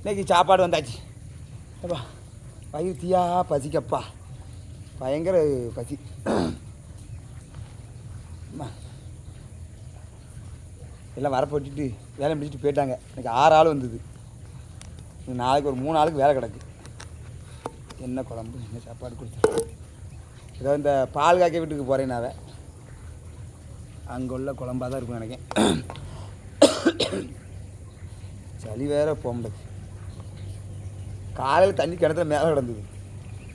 இன்னைக்கு சாப்பாடு வந்தாச்சு. அப்பா வயிறு தீயா பசிக்கப்பா. பயங்கர பசி. அம்மா. எல்லாம் வரப்பு வேலை முடிச்சுட்டு போயிட்டாங்க. எனக்கு ஆறு ஆள் வந்தது. நாளைக்கு ஒரு மூணு ஆளுக்கு வேலை கிடக்கு. என்ன குழம்பு என்ன சாப்பாடு கொடுத்து ஏதோ இந்த பால் காய்க்க வீட்டுக்கு போகிறேன் நான் அங்கே உள்ள குழம்பாக தான் இருக்கும் நினைக்கிறேன். சளி வேற போக முடியாது காலையில் தண்ணி கிணத்துல மேலே கிடந்தது.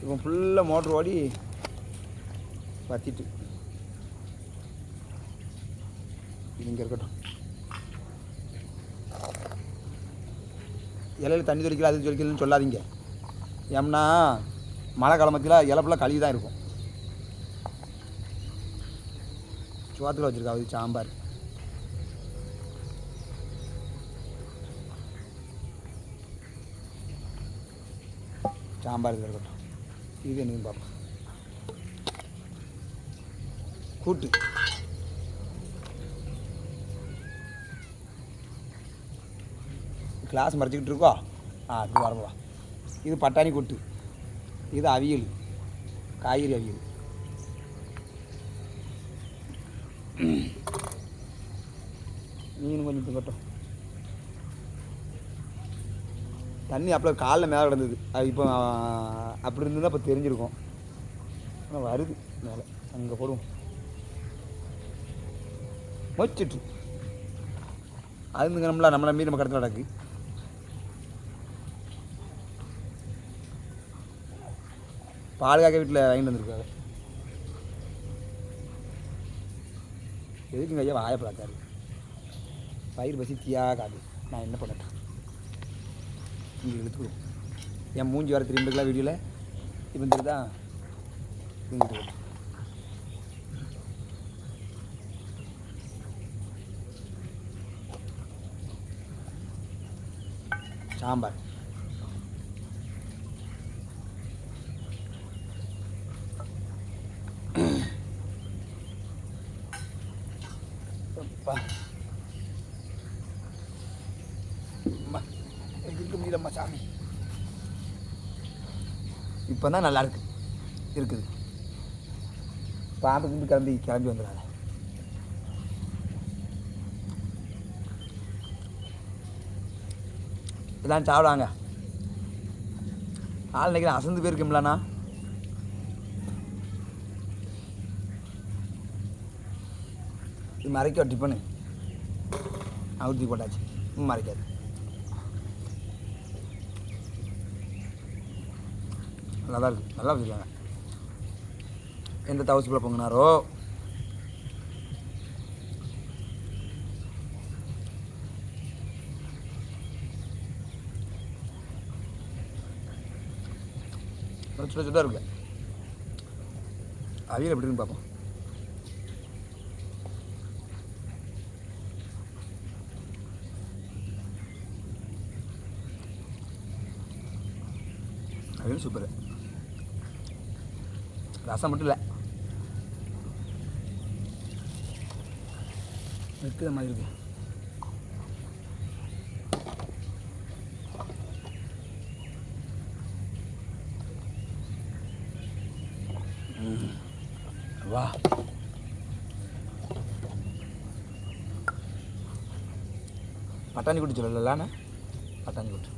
இப்போ ஃபுல்லாக மோட்ரு ஓடி வத்திட்டு. இங்கே இருக்கட்டும். இலையில தண்ணி தெளிக்கல அது தெளிக்கலன்னு சொல்லாதீங்க. ஏம்னா மழை காலமத்தில் இலை ஃபுல்லாக கழுவி தான் இருக்கும். சோத்தில் வச்சுருக்கா அது சாம்பார். சாம்பார் இது இருக்கட்டும். இது என்னன்னு பார்ப்போம் கூட்டு. கிளாஸ் மறைச்சிக்கிட்டு இருக்கோ? ஆ இது வரவா இது பட்டாணி கூட்டு. இது அவியல். காய்கறி அவியல். மீன் கொஞ்சம் திங்கட்டும். தண்ணி அப்போ காலில் மேலே கிடந்தது. அது இப்போ அப்படி இருந்ததுன்னா இப்போ தெரிஞ்சிருக்கும். ஆனால் வருது மேலே. அங்கே போடுவோம். மொச்சிட்டு அது நம்மள நம்மளை மீறி நம்ம கடத்தில் நடக்கு பாதுகாக்க வீட்டில் வாங்கிட்டு வந்திருக்காரு. எதுக்குங்க ஐயா வாயை பயிர் பசி தீயா காது? நான் என்ன பண்ணட்டேன் இங்கே இழுத்துக்கோ என் மூஞ்சி வர திரும்பிக்கலாம் வீடியோவில் இப்போ தெரியுதா இங்கிட்டு சாம்பார். அப்பா அம்மா, எனக்கு இருக்க முடியலம்மா சாமி. இப்போ தான் நல்லா இருக்கு. இருக்குது. பாம்பு கிம்பு கிளம்பி கிளம்பி வந்துடாத இதான் சாப்பிடாங்க ஆள் நினைக்கிறேன் அசந்து போயிருக்கோம்லண்ணா. இது மறைக்க டிஃபனு அவுத்தி போட்டாச்சு. மறைக்காது. நல்லா இருக்குது நல்லா வச்சுருக்காங்க. எந்த தவசுக்குள்ளே பொங்கினாரோ? சுட சுட இருக்கு. அவியல் எப்படி இருக்குன்னு பார்ப்போம். அவியல் சூப்பர். ரசம் மட்டும் இல்லை. இருக்கிற மாதிரி இருக்கு. வா. பட்டாணி குட்டி சொல்லலாண்ணே பட்டாணி குட்டி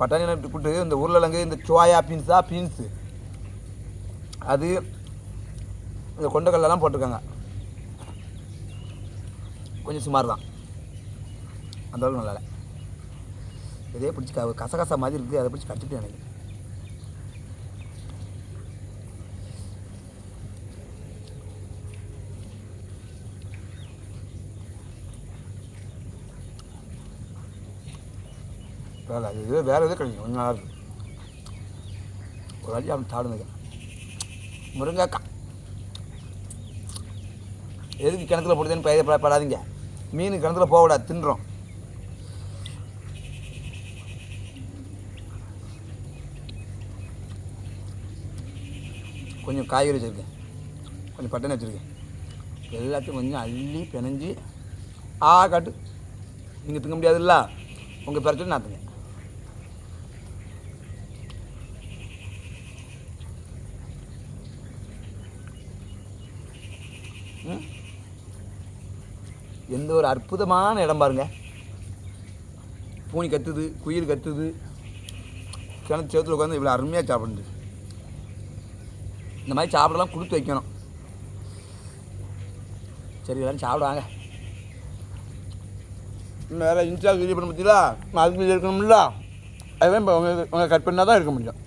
பட்டாணி என்ன கூட்டு இந்த உருளைக்கிழங்கு இந்த சோயா பீன்ஸா பீன்ஸு. அது இந்த கொண்டக்கடலாம் போட்டிருக்காங்க. கொஞ்சம் சுமார் தான் அந்த அளவுக்கு நல்லா இல்லை இதே பிடிச்சி க கசகசா மாதிரி இருக்குது. அதை பிடிச்சி கட்டிட்டு எனக்கு. வேலை அது இதுவே வேறு எதுவும் கிடைக்கும் கொஞ்சம் நல்லா இருக்கும் ஒரு வாட்டி அவன் தாடுங்க முருங்கைக்காய். எதுக்கு கிணத்துல போடுதுன்னு பயிர் படாதீங்க. மீன் கிணத்துல போகக்கூடாது தின்றோம். கொஞ்சம் காய்கறி வச்சுருக்கேன். கொஞ்சம் பட்டனை வச்சுருக்கேன். எல்லாத்தையும் கொஞ்சம் அள்ளி பிணைஞ்சி ஆ காட்டு. நீங்கள் திங்க முடியாதுல்ல? உங்கள் பிரச்சனை நான் திங்க. எந்த ஒரு அற்புதமான இடம் பாருங்க. பூனி கத்துது குயில் கத்துது. கிணத்து சேத்துல உட்காந்து இவ்வளோ அருமையாக சாப்பிடுது. இந்த மாதிரி சாப்பிடலாம் கொடுத்து வைக்கணும். சரி எல்லாரும் சாப்பிடுவாங்க வேறு இன்ஸ்டா வீடியோ பண்ண பார்த்தீங்களா அதுக்கு இருக்கணும்ல. அதுவே இப்போ உங்க உங்க கட் பண்ணால் தான் இருக்க முடியும்.